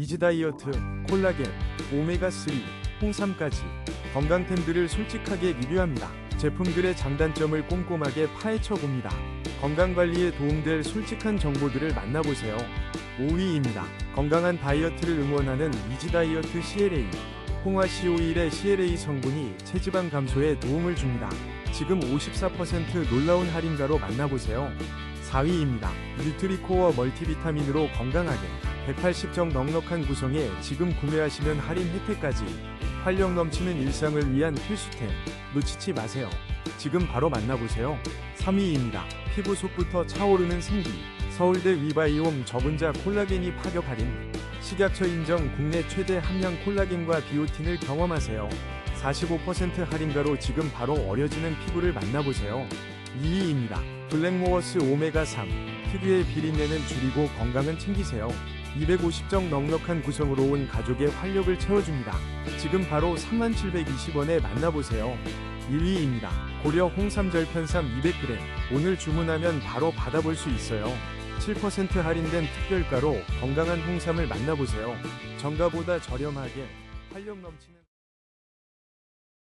이지 다이어트, 콜라겐, 오메가3, 홍삼까지 건강템들을 솔직하게 리뷰합니다. 제품들의 장단점을 꼼꼼하게 파헤쳐 봅니다. 건강관리에 도움될 솔직한 정보들을 만나보세요. 5위입니다. 건강한 다이어트를 응원하는 이지 다이어트 CLA. 홍화 CO일의 CLA 성분이 체지방 감소에 도움을 줍니다. 지금 54% 놀라운 할인가로 만나보세요. 4위입니다. 뉴트리코어 멀티비타민으로 건강하게 180정 넉넉한 구성에 지금 구매하시면 할인 혜택까지 활력 넘치는 일상을 위한 필수템 놓치지 마세요. 지금 바로 만나보세요. 3위입니다. 피부 속부터 차오르는 생기 서울대 위바이옴 저분자 콜라겐이 파격 할인 식약처 인정 국내 최대 함량 콜라겐과 비오틴을 경험하세요. 45% 할인가로 지금 바로 어려지는 피부를 만나보세요. 2위입니다. 블랙모어스 오메가3 특유의 비린내는 줄이고 건강은 챙기세요. 250정 넉넉한 구성으로 온 가족의 활력을 채워줍니다. 지금 바로 3720원에 만나보세요. 1위입니다. 고려 홍삼 절 편삼 200g 오늘 주문하면 바로 받아볼 수 있어요. 7% 할인된 특별가로 건강한 홍삼을 만나보세요. 정가보다 저렴하게 활력 넘치는